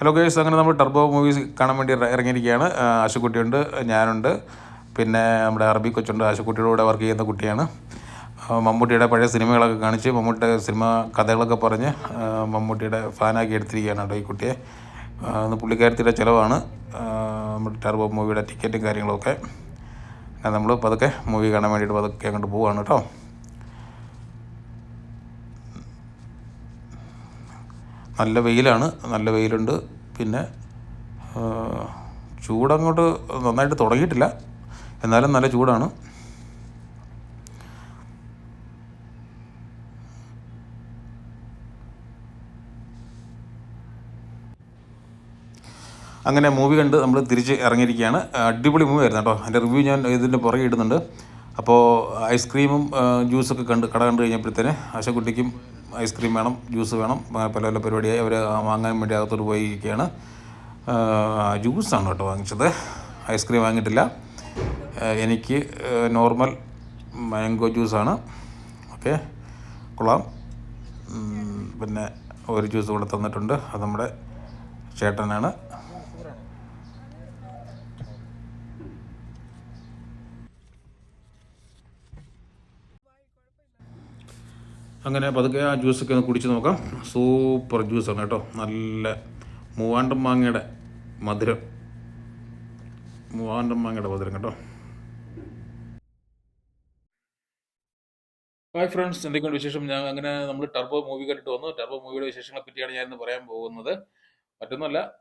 Hello girls അങ്ങനെ നമ്മൾ turbo movies കാണാൻ വേണ്ടി ഇറങ്ങിയിരിക്കുകയാണ്. ആശുക്കുട്ടിയുണ്ട് ഞാനുണ്ട്. പിന്നെ നമ്മുടെ അറബി കൊച്ചുണ്ട് ആശുക്കുട്ടിയുടെ കൂടെ വർക്ക് ചെയ്യുന്ന കുട്ടിയാണ്. മമ്മൂട്ടിയുടെ പഴയ സിനിമകളൊക്കെ കാണിച്ച് മമ്മൂട്ടിയുടെ സിനിമ കഥകളൊക്കെ പറഞ്ഞ് മമ്മൂട്ടിയുടെ ഫാനാക്കി എടുത്തിരിക്കുകയാണ് കേട്ടോ ഈ കുട്ടിയെ. അന്ന് പുള്ളിക്കാരത്തിയുടെ ചിലവാണ്. നമ്മുടെ ടർബോ മൂവിയുടെ ടിക്കറ്റും കാര്യങ്ങളൊക്കെ. നമ്മൾ പതുക്കെ മൂവി കാണാൻ വേണ്ടിയിട്ട് പതുക്കെ അങ്ങോട്ട് പോവുകയാണ് കേട്ടോ. നല്ല വെയിലാണ് നല്ല വെയിലുണ്ട്. പിന്നെ ചൂടങ്ങോട്ട് നന്നായിട്ട് തുടങ്ങിയിട്ടില്ല. എന്നാലും നല്ല ചൂടാണ്. അങ്ങനെ മൂവി കണ്ട് നമ്മൾ തിരിച്ച് ഇറങ്ങിയിരിക്കുകയാണ്. അടിപൊളി മൂവി ആയിരുന്നു കേട്ടോ. അതിന്റെ റിവ്യൂ ഞാൻ ഇതിന്റെ പുറകെ ഇടുന്നുണ്ട്. അപ്പോൾ ഐസ്ക്രീമും ജ്യൂസൊക്കെ കണ്ട് കട കണ്ട് കഴിഞ്ഞപ്പോഴത്തേന് ആശക്കുട്ടിക്കും ഐസ്ക്രീം വേണം ജ്യൂസ് വേണം പല പല പരിപാടിയായി അവർ വാങ്ങാൻ വേണ്ടി അകത്തോട്ട് പോയിരിക്കുകയാണ്. ജ്യൂസാണ് കേട്ടോ വാങ്ങിച്ചത്. ഐസ്ക്രീം വാങ്ങിയിട്ടില്ല. എനിക്ക് നോർമൽ മാംഗോ ജ്യൂസാണ്. ഓക്കെ കൊള്ളാം. പിന്നെ ഒരു ജ്യൂസ് കൂടെ തന്നിട്ടുണ്ട്. അത് നമ്മുടെ ചേട്ടനാണ്. അങ്ങനെ പതുക്കെ ആ ജ്യൂസൊക്കെ ഒന്ന് കുടിച്ച് നോക്കാം. സൂപ്പർ ജ്യൂസാണ് കേട്ടോ. നല്ല മൂവാണ്ടം മാങ്ങയുടെ മധുരം. മൂവാണ്ടം മാങ്ങയുടെ മധുരം കേട്ടോ. ഹായ് ഫ്രണ്ട്സ് എന്തൊക്കെയുണ്ട് വിശേഷം? ഞാൻ അങ്ങനെ നമ്മൾ ടർബോ മൂവി കണ്ടിട്ട് വന്നു. ടർബോ മൂവിയുടെ വിശേഷങ്ങളെ പറ്റിയാണ് ഞാൻ ഇന്ന് പറയാൻ പോകുന്നത്. മറ്റൊന്നല്ല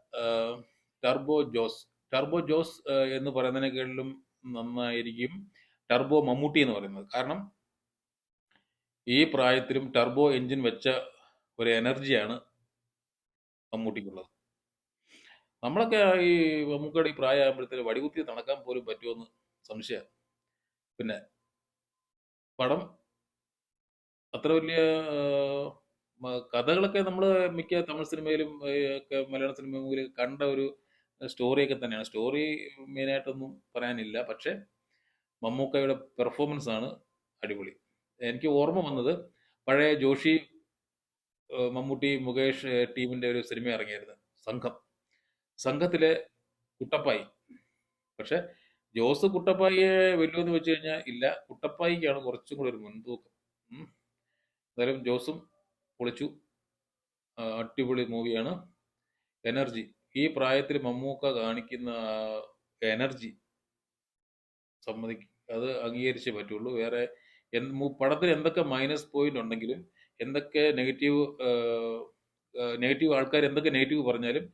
ടർബോ ജോസ്. ടർബോ ജോസ് എന്ന് പറയുന്നതിനേക്കാളിലും നന്നായിരിക്കും. ടർബോ മമ്മൂട്ടി എന്ന് പറയുന്നത്. കാരണം ഈ പ്രായത്തിലും ടർബോ എഞ്ചിൻ വെച്ച ഒരു എനർജിയാണ് മമ്മൂട്ടിക്കുള്ളത്. നമ്മളൊക്കെ ഈ മമ്മൂക്കയുടെ ഈ പ്രായമാകുമ്പോഴത്തേക്ക് വടികുത്തി നടക്കാൻ പോലും പറ്റുമെന്ന് സംശയം പിന്നെ പടം അത്ര വലിയ കഥകളൊക്കെ നമ്മൾ മിക്ക തമിഴ് സിനിമയിലും ഒക്കെ മലയാള സിനിമയിലും കണ്ട ഒരു സ്റ്റോറിയൊക്കെ തന്നെയാണ്. സ്റ്റോറി മെയിനായിട്ടൊന്നും പറയാനില്ല. പക്ഷേ മമ്മൂക്കയുടെ പെർഫോമൻസ് ആണ് അടിപൊളി. എനിക്ക് ഓർമ്മ വന്നത് പഴയ ജോഷി മമ്മൂട്ടി മുകേഷ് ടീമിന്റെ ഒരു സിനിമ ഇറങ്ങിയായിരുന്നു. സംഘം. സംഘത്തിലെ കുട്ടപ്പായി. പക്ഷെ ജോസ് കുട്ടപ്പായിയെ വെല്ലുമെന്ന് വെച്ച് കഴിഞ്ഞാൽ ഇല്ല കുട്ടപ്പായിക്കാണ് കുറച്ചും കൂടെ ഒരു മുൻതൂക്കം. എന്തായാലും ജോസും പൊളിച്ചു. അടിപൊളി മൂവിയാണ്. എനർജി. ഈ പ്രായത്തിൽ മമ്മൂക്ക കാണിക്കുന്ന എനർജി സമ്മതിക്കും അത് അംഗീകരിച്ചേ പറ്റുള്ളൂ. വേറെ പടത്തിൽ എന്തൊക്കെ മൈനസ് പോയിന്റ് ഉണ്ടെങ്കിലും എന്തൊക്കെ നെഗറ്റീവ് നെഗറ്റീവ് ആൾക്കാർ എന്തൊക്കെ നെഗറ്റീവ് പറഞ്ഞാലും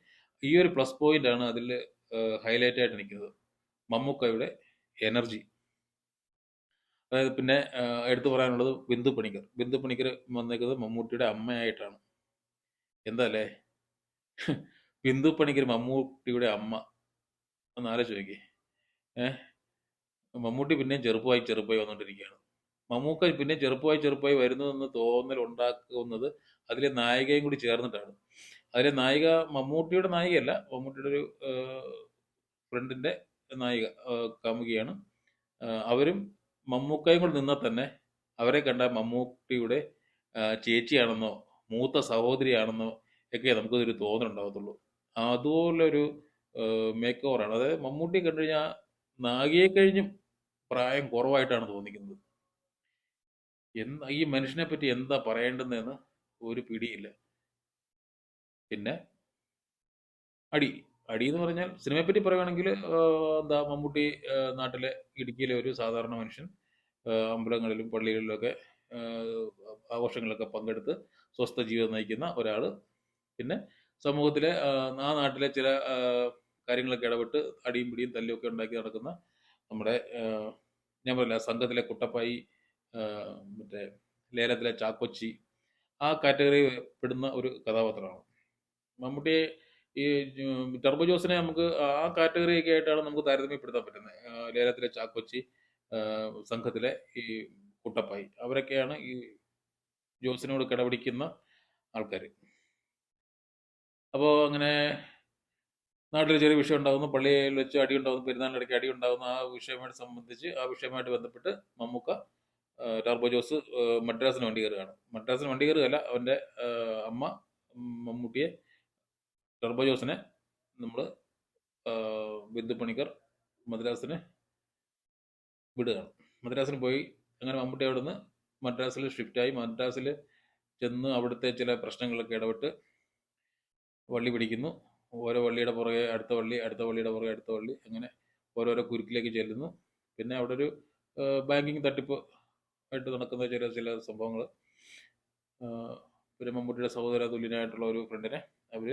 ഈ ഒരു പ്ലസ് പോയിന്റ് ആണ് അതിൽ ഹൈലൈറ്റ് ആയിട്ട് നിൽക്കുന്നത്. മമ്മൂക്കയുടെ എനർജി അതായത് പിന്നെ എടുത്തു പറയാനുള്ളത് ബിന്ദു പണിക്കർ. ബിന്ദു പണിക്കർ വന്നേക്കുന്നത് മമ്മൂട്ടിയുടെ അമ്മയായിട്ടാണ്. എന്താ അല്ലേ? ബിന്ദു പണിക്കർ മമ്മൂട്ടിയുടെ അമ്മ. ഒന്ന് ചോദിക്കേ ഏഹ്? മമ്മൂട്ടി പിന്നെയും ചെറുപ്പമായി ചെറുപ്പമായി വന്നുകൊണ്ടിരിക്കുകയാണ്. മമ്മൂക്ക പിന്നെ ചെറുപ്പമായി ചെറുപ്പമായി വരുന്നതെന്ന് തോന്നൽ ഉണ്ടാക്കുന്നത് അതിലെ നായികയും കൂടി ചേർന്നിട്ടാണ്. അതിലെ നായിക മമ്മൂട്ടിയുടെ നായികയല്ല മമ്മൂട്ടിയുടെ ഒരു ഫ്രണ്ടിന്റെ നായിക കാമുകിയാണ്. അവരും മമ്മൂക്കയും കൂടി നിന്നാൽ തന്നെ അവരെ കണ്ട മമ്മൂട്ടിയുടെ ചേച്ചിയാണെന്നോ മൂത്ത സഹോദരിയാണെന്നോ ഒക്കെ നമുക്കൊരു തോന്നലുണ്ടാകത്തുള്ളൂ. അതുപോലെ ഒരു മേക്ക് ഓവറാണ് അതായത് മമ്മൂട്ടി കണ്ടു കഴിഞ്ഞാൽ നാഗിയെ കഴിഞ്ഞും പ്രായം കുറവായിട്ടാണ് തോന്നിക്കുന്നത്. എന്താ ഈ മനുഷ്യനെ പറ്റി എന്താ പറയേണ്ടതെന്ന് ഒരു പിടിയില്ല. പിന്നെ അടി അടി എന്ന് പറഞ്ഞാൽ സിനിമയെ പറ്റി പറയുകയാണെങ്കിൽ എന്താ മമ്മൂട്ടി നാട്ടിലെ ഇടുക്കിയിലെ ഒരു സാധാരണ മനുഷ്യൻ അമ്പലങ്ങളിലും പള്ളികളിലൊക്കെ ആഘോഷങ്ങളിലൊക്കെ പങ്കെടുത്ത് സ്വസ്ഥ ജീവിതം നയിക്കുന്ന ഒരാൾ പിന്നെ സമൂഹത്തിലെ ആ, നാട്ടിലെ ചില കാര്യങ്ങളൊക്കെ ഇടപെട്ട് അടിയും പിടിയും തല്ലും ഒക്കെ ഉണ്ടാക്കി നടക്കുന്ന നമ്മുടെ ഞാൻ പറയില്ല സംഘത്തിലെ കുട്ടപ്പായി മറ്റേ ലേലത്തിലെ ചാക്കൊച്ചി ആ കാറ്റഗറി പെടുന്ന ഒരു കഥാപാത്രമാണ്. മമ്മൂട്ടി ഈ ടർബോ ജോസിനെ നമുക്ക് ആ കാറ്റഗറി ഒക്കെ ആയിട്ടാണ് നമുക്ക് താരതമ്യപ്പെടുത്താൻ പറ്റുന്നത്. ലേലത്തിലെ ചാക്കൊച്ചി സംഘത്തിലെ ഈ കുട്ടപ്പായി. അവരൊക്കെയാണ് ഈ ജോസിനോട് കിടപിടിക്കുന്ന ആൾക്കാർ അപ്പോൾ അങ്ങനെ നാട്ടിൽ ചെറിയ വിഷയം ഉണ്ടാകുന്നു പള്ളിയിൽ വെച്ച് അടി ഉണ്ടാകുന്നു പെരുന്നാളിനിടയ്ക്ക് അടി ആ വിഷയമായിട്ട് സംബന്ധിച്ച് ആ വിഷയമായിട്ട് ബന്ധപ്പെട്ട് മമ്മൂക്ക ടർബോ ജോസ് മദ്രാസിന് വണ്ടി കയറുകയാണ്. മദ്രാസിന് വണ്ടി കയറുകയല്ല അവന്റെ അമ്മ മമ്മൂട്ടിയെ ടർബോ ജോസിനെ നമ്മൾ ബിന്ദു പണിക്കർ മദ്രാസിനെ വിടുകയാണ്. മദ്രാസിന് പോയി അങ്ങനെ മമ്മൂട്ടി അവിടെ നിന്ന് മദ്രാസിൽ ഷിഫ്റ്റായി മദ്രാസിൽ ചെന്ന് അവിടുത്തെ ചില പ്രശ്നങ്ങളൊക്കെ ഇടപെട്ട് വള്ളി പിടിക്കുന്നു. ഓരോ വള്ളിയുടെ പുറകെ അടുത്ത വള്ളി അടുത്ത വള്ളിയുടെ പുറകെ അടുത്ത വള്ളി അങ്ങനെ ഓരോരോ കുരുക്കിലേക്ക് ചെല്ലുന്നു. പിന്നെ അവിടെ ഒരു ബാങ്കിങ് തട്ടിപ്പ് ആയിട്ട് നടക്കുന്ന ചില ചില സംഭവങ്ങൾ പിന്നെ മമ്മൂട്ടിയുടെ സഹോദര തുല്യനായിട്ടുള്ള ഒരു ഫ്രണ്ടിനെ അവർ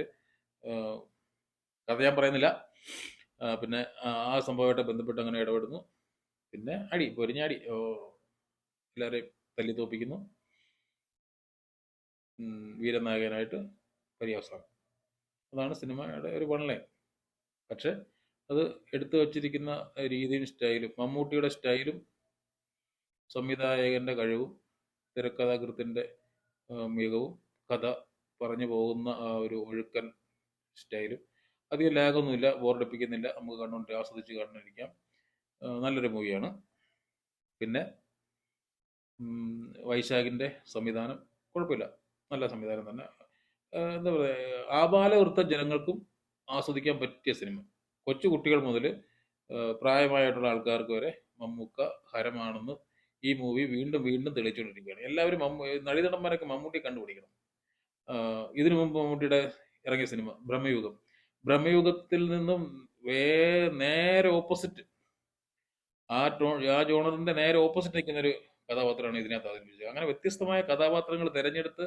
കഥ ഞാൻ പറയുന്നില്ല. പിന്നെ ആ സംഭവമായിട്ട് ബന്ധപ്പെട്ട് അങ്ങനെ ഇടപെടുന്നു. പിന്നെ അടി പൊരിഞ്ഞാടി എല്ലാവരെയും തല്ലി തോപ്പിക്കുന്നു. വീരനായകനായിട്ട് പര്യവസാനം. അതാണ് സിനിമയുടെ ഒരു വൺലൈൻ പക്ഷെ അത് എടുത്തു വച്ചിരിക്കുന്ന രീതിയും സ്റ്റൈലും മമ്മൂട്ടിയുടെ സ്റ്റൈലും സംവിധായകന്റെ കഴിവും തിരക്കഥാകൃത്തിന്റെ മികവും കഥ പറഞ്ഞു പോകുന്ന ആ ഒരു ഒഴുക്കൻ സ്റ്റൈലും. അധികം ലാഗൊന്നുമില്ല ബോർഡിപ്പിക്കുന്നില്ല നമുക്ക് കണ്ടുകൊണ്ട് ആസ്വദിച്ച് കണ്ടിരിക്കാം നല്ലൊരു മൂവിയാണ്. പിന്നെ വൈശാഖിന്റെ സംവിധാനം കുഴപ്പമില്ല. നല്ല സംവിധാനം തന്നെ. എന്താ പറയുക ആബാലവൃത്ത ജനങ്ങൾക്കും ആസ്വദിക്കാൻ പറ്റിയ സിനിമ. കൊച്ചു കുട്ടികൾ മുതൽ പ്രായമായിട്ടുള്ള ആൾക്കാർക്ക് വരെ മമ്മൂക്ക ഹരമാണെന്ന് ഈ മൂവി വീണ്ടും വീണ്ടും തെളിയിച്ചുകൊണ്ടിരിക്കുകയാണ്. എല്ലാവരും നടിതടന്മാരൊക്കെ മമ്മൂട്ടി കണ്ടുപിടിക്കണം. ഇതിനു മുമ്പ് മമ്മൂട്ടിയുടെ ഇറങ്ങിയ സിനിമ ബ്രഹ്മയുഗം. ബ്രഹ്മയുഗത്തിൽ നിന്നും വേ നേരെ ഓപ്പോസിറ്റ് ആ ടോ ആ ജോണറിന്റെ നേരെ ഓപ്പോസിറ്റ് നിൽക്കുന്ന ഒരു കഥാപാത്രമാണ് ഇതിനകത്ത് അവതരിപ്പിച്ചത്. അങ്ങനെ വ്യത്യസ്തമായ കഥാപാത്രങ്ങൾ തിരഞ്ഞെടുത്ത്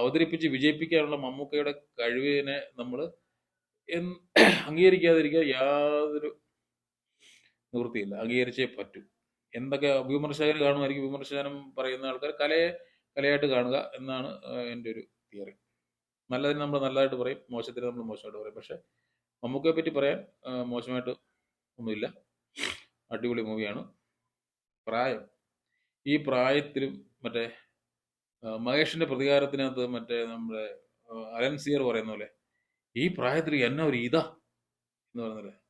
അവതരിപ്പിച്ച് വിജയിപ്പിക്കാനുള്ള മമ്മൂക്കയുടെ കഴിവിനെ നമ്മൾ അംഗീകരിക്കാതിരിക്കാൻ യാതൊരു നിവൃത്തിയില്ല. അംഗീകരിച്ചേ പറ്റൂ. എന്തൊക്കെ വിമർശകർ കാണുമായിരിക്കും വിമർശനം പറയുന്ന ആൾക്കാർ കലയെ കലയായിട്ട് കാണുക എന്നാണ് എന്റെ ഒരു തിയറി. നല്ലതിന് നമ്മൾ നല്ലതായിട്ട് പറയും മോശത്തിന് നമ്മൾ മോശമായിട്ട് പറയും. പക്ഷെ മമ്മൂക്കയെ പറ്റി പറയാൻ മോശമായിട്ട് ഒന്നുമില്ല. അടിപൊളി മൂവിയാണ്. പ്രായം. ഈ പ്രായത്തിലും മറ്റേ മഹേഷിന്റെ പ്രതികാരത്തിനകത്ത് മറ്റേ നമ്മുടെ അലൻസിയർ അലൻ സിയർ പറയുന്ന പോലെ ഈ പ്രായത്തിൽ എന്നെ ഒരു ഇതാ എന്ന് പറയുന്നത്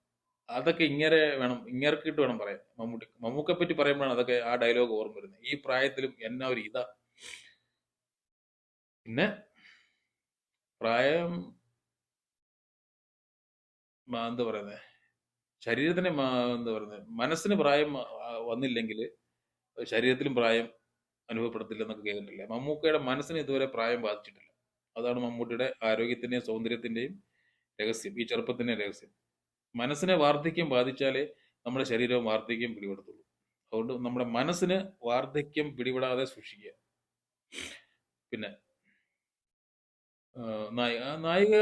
അതൊക്കെ ഇങ്ങനെ വേണം ഇങ്ങർക്കിട്ട് വേണം പറയാൻ. മമ്മൂട്ടി മമ്മൂക്കെ പറ്റി പറയുമ്പോഴാണ് അതൊക്കെ ആ ഡയലോഗ് ഓർമ്മ വരുന്നത്. ഈ പ്രായത്തിലും എന്നാ ഒരു ഇതാ. പിന്നെ പ്രായം എന്താ പറയുന്നത് ശരീരത്തിന് എന്താ പറയുന്നത് മനസ്സിന് പ്രായം വന്നില്ലെങ്കിൽ ശരീരത്തിലും പ്രായം അനുഭവപ്പെടത്തില്ല എന്നൊക്കെ മമ്മൂക്കയുടെ മനസ്സിന് ഇതുവരെ പ്രായം ബാധിച്ചിട്ടില്ല. അതാണ് മമ്മൂട്ടിയുടെ ആരോഗ്യത്തിന്റെയും സൗന്ദര്യത്തിന്റെയും രഹസ്യം ഈ ചെറുപ്പത്തിന്റെ രഹസ്യം. മനസ്സിനെ വാർദ്ധക്യം ബാധിച്ചാലേ നമ്മുടെ ശരീരവും വാർദ്ധക്യം പിടിപെടത്തുള്ളൂ. അതുകൊണ്ട് നമ്മുടെ മനസ്സിന് വാർദ്ധക്യം പിടിപെടാതെ സൂക്ഷിക്കുക. പിന്നെ നായിക നായിക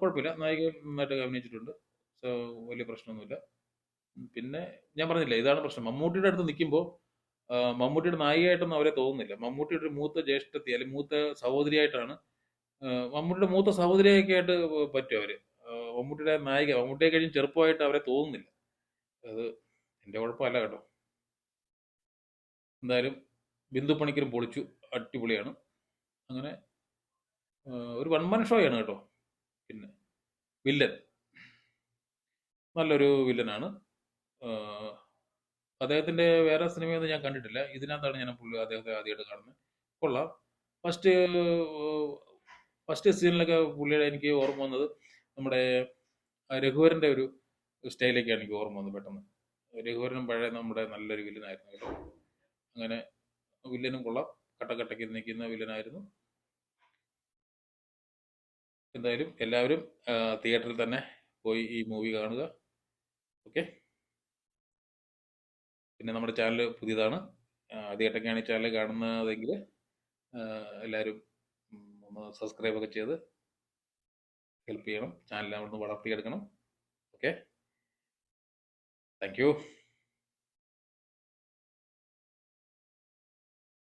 കുഴപ്പമില്ല. നായിക നന്നായിട്ട് അഭിനയിച്ചിട്ടുണ്ട്. സോ വലിയ പ്രശ്നമൊന്നുമില്ല. പിന്നെ ഞാൻ പറഞ്ഞില്ല ഇതാണ് പ്രശ്നം. മമ്മൂട്ടിയുടെ അടുത്ത് നിൽക്കുമ്പോൾ മമ്മൂട്ടിയുടെ നായികയായിട്ടൊന്നും അവരെ തോന്നുന്നില്ല. മമ്മൂട്ടിയുടെ ഒരു മൂത്ത ജ്യേഷ്ഠത്തി അല്ലെങ്കിൽ മൂത്ത സഹോദരിയായിട്ടാണ് മമ്മൂട്ടിയുടെ മൂത്ത സഹോദരിയൊക്കെ ആയിട്ട് പറ്റും അവർ. മമ്മൂട്ടിയുടെ നായിക മമ്മൂട്ടിയെ കഴിഞ്ഞ് ചെറുപ്പമായിട്ട് അവരെ തോന്നുന്നില്ല. അത് എന്റെ കുഴപ്പമല്ല കേട്ടോ. എന്തായാലും ബിന്ദു പണിക്കരും പൊളിച്ചു. അടിപൊളിയാണ്. അങ്ങനെ ഒരു വൺ മൻ ആണ് കേട്ടോ. പിന്നെ വില്ലൻ. നല്ലൊരു വില്ലനാണ്. അദ്ദേഹത്തിന്റെ വേറെ സിനിമയൊന്നും ഞാൻ കണ്ടിട്ടില്ല. ഇതിനകത്താണ് ഞാൻ പുള്ളി അദ്ദേഹത്തെ ആദ്യമായിട്ട് കാണുന്നത്. കൊള്ളാം. ഫസ്റ്റ് ഫസ്റ്റ് സീനിലൊക്കെ പുള്ളിയുടെ എനിക്ക് ഓർമ്മ വന്നത് നമ്മുടെ രഘുവരന്റെ ഒരു സ്റ്റൈലൊക്കെയാണ് എനിക്ക് ഓർമ്മ വന്നത് പെട്ടെന്ന്. രഘുവരനും പഴയ നമ്മുടെ നല്ലൊരു വില്ലനായിരുന്നു കേട്ടോ. അങ്ങനെ വില്ലനും കൊള്ളാം. കട്ടക്കട്ടയ്ക്ക് നിൽക്കുന്ന വില്ലനായിരുന്നു. എന്തായാലും എല്ലാവരും തിയേറ്ററിൽ തന്നെ പോയി ഈ മൂവി കാണുക. ഓക്കെ? പിന്നെ നമ്മുടെ ചാനൽ പുതിയതാണ്. തിയേറ്ററൊക്കെയാണ് ഈ ചാനൽ കാണുന്നതെങ്കിൽ എല്ലാവരും ഒന്ന് സബ്സ്ക്രൈബ് ഒക്കെ ചെയ്ത് ഹെൽപ്പ് ചെയ്യണം. ചാനൽ അവിടുന്ന് വളർത്തിയെടുക്കണം. Okay thank you